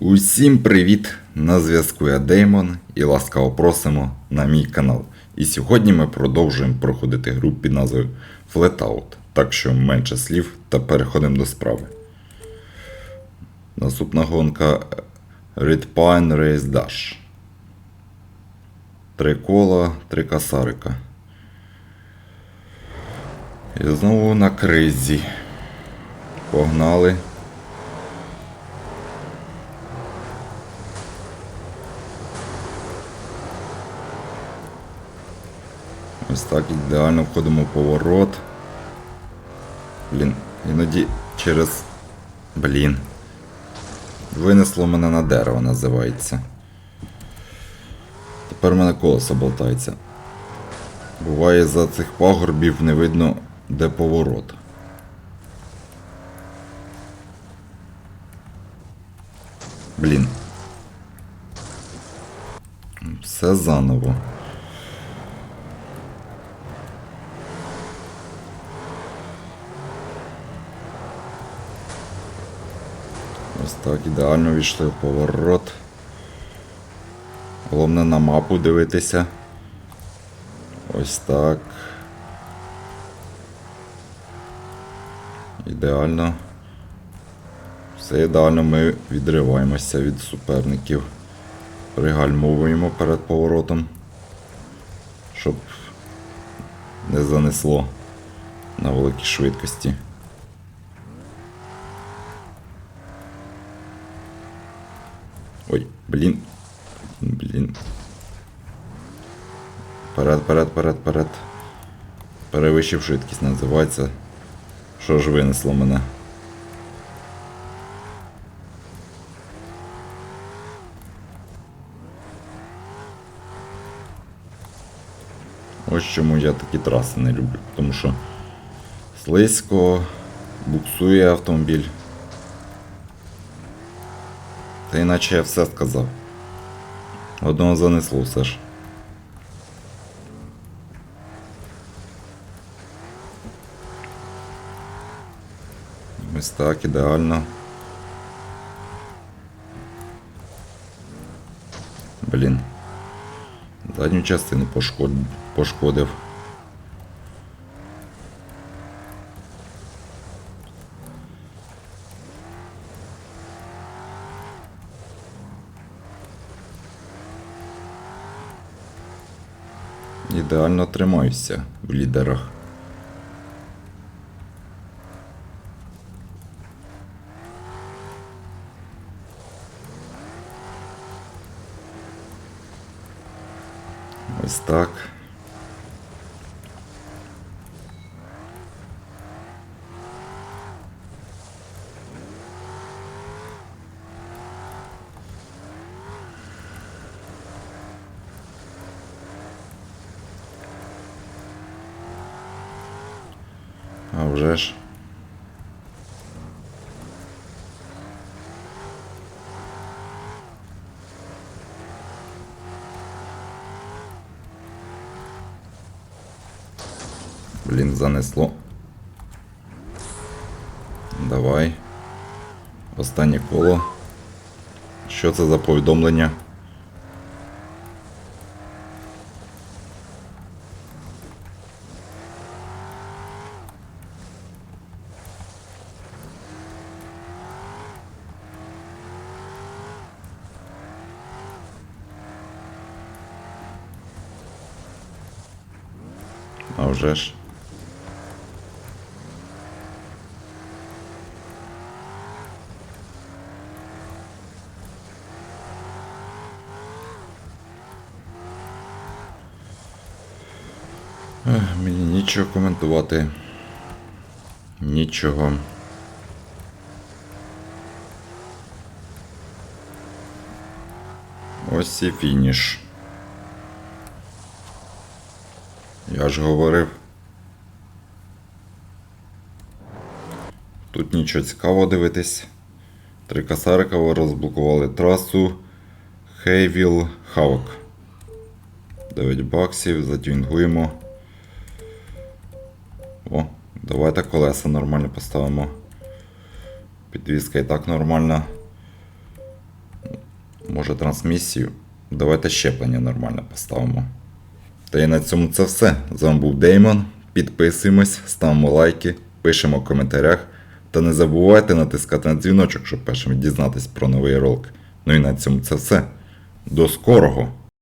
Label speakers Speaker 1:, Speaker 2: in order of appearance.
Speaker 1: Усім привіт! На зв'язку я Деймон і ласкаво просимо на мій канал. І сьогодні ми продовжуємо проходити гру під назвою Flatout. Так що менше слів та переходимо до справи. Наступна гонка Red Pine Race Dash. Три кола, три касарика. І знову на кризі. Погнали. Ось так ідеально входимо в поворот. Блін, іноді через. Блін. Винесло мене на дерево, називається. Тепер мене колесо болтається. Буває за цих пагорбів не видно, де поворот. Блін. Все заново. Ось так ідеально війшли в поворот. Головне на мапу дивитися. Ось так. Ідеально. Все ідеально ми відриваємося від суперників. Пригальмовуємо перед поворотом, щоб не занесло на великій швидкості. Ой, блін. Блін. Перед, перед, перед, перед. Перевищив швидкість називається. Що ж винесло мене? Ось чому я такі траси не люблю. Тому що слизько буксує автомобіль. Та іначе я все сказав. Одного занесло все ж. Ось так, ідеально. Блін. Задню частину пошкод... пошкодив. Ідеально тримаюся в лідерах. Ось так. А вже ж. Блін, занесло. Давай. Останнє коло. Що це за повідомлення? А вже. Мені нічого коментувати. Нічого. Ось і фініш. Я ж говорив. Тут нічого цікавого дивитись. Три касарика розблокували трасу Хейвіл Хавок. 9 баксів, затюнгуємо. О, давайте колеса нормально поставимо. Підвізка і так нормальна. Може трансмісію? Давайте щеплення нормально поставимо. Та і на цьому це все. З вами був Деймон. Підписуємось, ставимо лайки, пишемо в коментарях. Та не забувайте натискати на дзвіночок, щоб першим дізнатись про новий ролик. Ну і на цьому це все. До скорого!